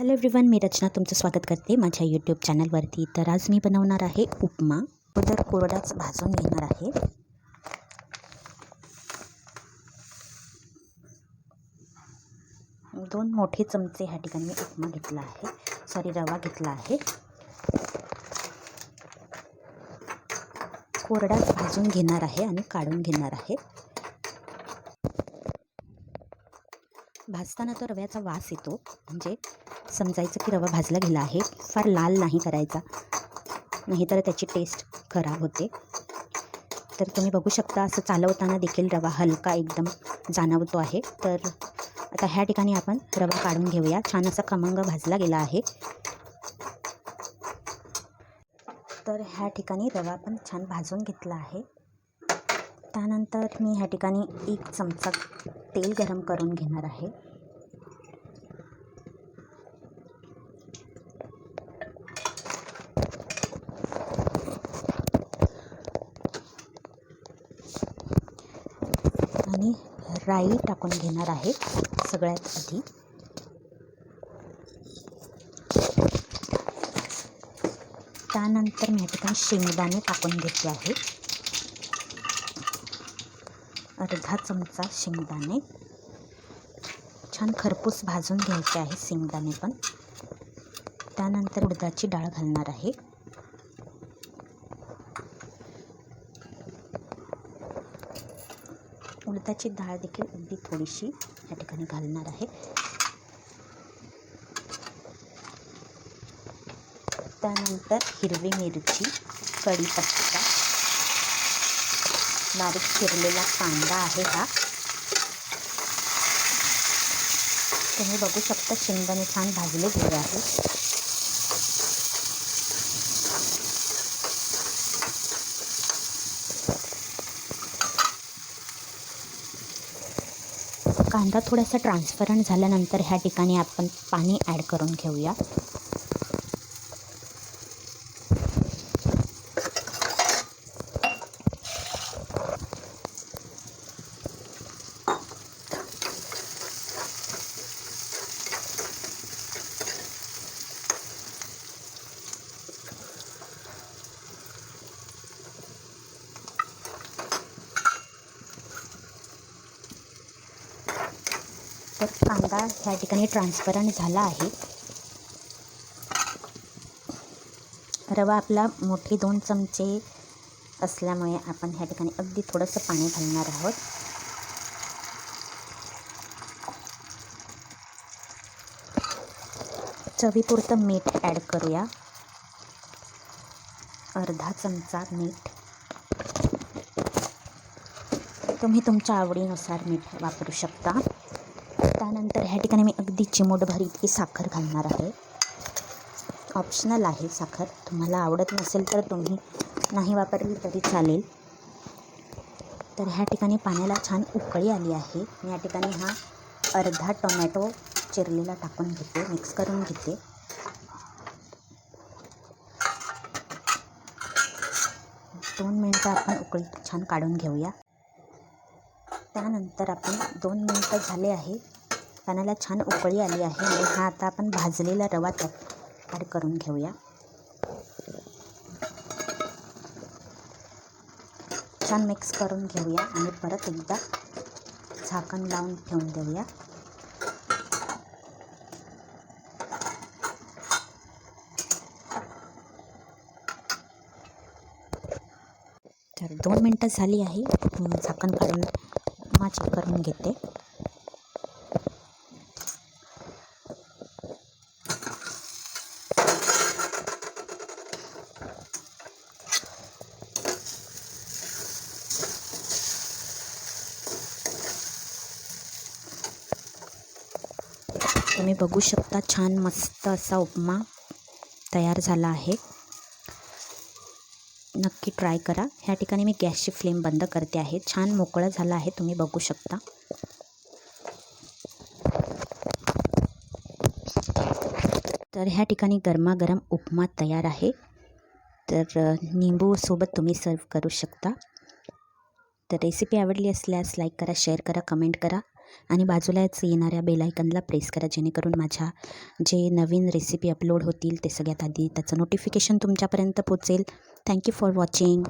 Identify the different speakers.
Speaker 1: Hello everyone मी रचना तुमचं स्वागत करते माझ्या यूट्यूब चॅनलवरती तर आज मी बनवणार आहे उपमा. अगोदर कोरडाच भाजून घेणार आहे. दोन मोठे चमचे ह्या ठिकाणी मी उपमा घेतला आहे. सॉरी रवा घेतला आहे. कोरडाच भाजून घेणार आहे आणि काढून घेणार आहे. भाजताना तो रव्याचा वास येतो. म्हणजे समजायचं की रवा भाजला गेला आहे. फार लाल नाही करायचा. नाहीतर त्याची टेस्ट खराब होते. तर तुम्ही बघू शकता असं चालवताना देखील रवा हलका एकदम जाणवतो आहे. तर आता ह्या ठिकाणी आपण रवा काढून घेऊया. छान असा खमंग भाजला गेला आहे. तर ह्या ठिकाणी रवा पण छान भाजून घेतला आहे. त्यानंतर मी ह्या ठिकाणी एक चमचा तेल गरम करून घेणार आहे. आणि राई टाकून घेणार आहे सगळ्यात आधी. त्यानंतर मी ठिकाणी शेंगदाणे टाकून घेतले आहे अर्धा चमचा शेंगदाणे. छान खरपूस भाजून घ्यायचे आहे शेंगदाणे पण. त्यानंतर उडदाची डाळ घालणार आहे. उडदाची डाळ देखील अगदी थोडीशी या ठिकाणी घालणार आहे. त्यानंतर हिरवी मिरची कढीपत्ता बारीक चिरलेला कांदा आहे हा. तुम्ही बघू शकता शेंगदाणे छान भाजले गेले आहे कांदा थोडासा ट्रान्सपरंट झाल्यानंतर ह्या ठिकाणी आपण पाणी ॲड करून घेऊया. तर कांदा ह्या ठिकाणी ट्रान्सपरंट झाला आहे. रवा आपला मोठे दोन चमचे असल्यामुळे आपण ह्या ठिकाणी अगदी थोडंसं पाणी घालणार आहोत. चवीपुरतं मीठ ॲड करूया. अर्धा चमचा मीठ. तुम्ही तुमच्या आवडीनुसार मीठ वापरू शकता. ह्या ठिकाणी मी अगदी चिमूटभर इतकी साखर घालणार आहे. ऑप्शनल आहे साखर. तुम्हाला आवडत नसेल तर तुम्ही नाही वापरली तरी चालेल. तर ह्या ठिकाणी पाण्याला छान उकळी आली आहे. मी या ठिकाणी हा अर्धा टोमॅटो चिरलेला टाकून घेते मिक्स करून घेते. दोन मिनटं आपण उकळी छान काढून घेऊया. त्यानंतर आपण दोन मिनटं झाले आहे. पाण्याला छान उकळी आली आहे आणि हा आता आपण भाजलेला रवा त्यात ॲड करून घेऊया. छान मिक्स करून घेऊया आणि परत एकदा झाकण लावून ठेवून देऊया. तर दोन मिनटं झाली आहे. झाकण काढून माझी करून घेते. तुम्ही बघू शकता छान मस्त असा उपमा तयार झाला आहे. नक्की ट्राय करा. ह्या ठिकाणी मी गॅसची फ्लेम बंद करते आहे. छान मोकळं झालं आहे तुम्ही बघू शकता. तर ह्या ठिकाणी गरमागरम उपमा तयार आहे. तर निंबूसोबत तुम्ही सर्व करू शकता. तर रेसिपी आवडली असल्यास लाईक करा शेअर करा कमेंट करा. आणि बाजूलाच येणाऱ्या बेलायकनला प्रेस करा जेणेकरून माझ्या जे नवीन रेसिपी अपलोड होतील ते सगळ्यात आधी त्याचं नोटिफिकेशन तुमच्यापर्यंत पोचेल. Thank you for watching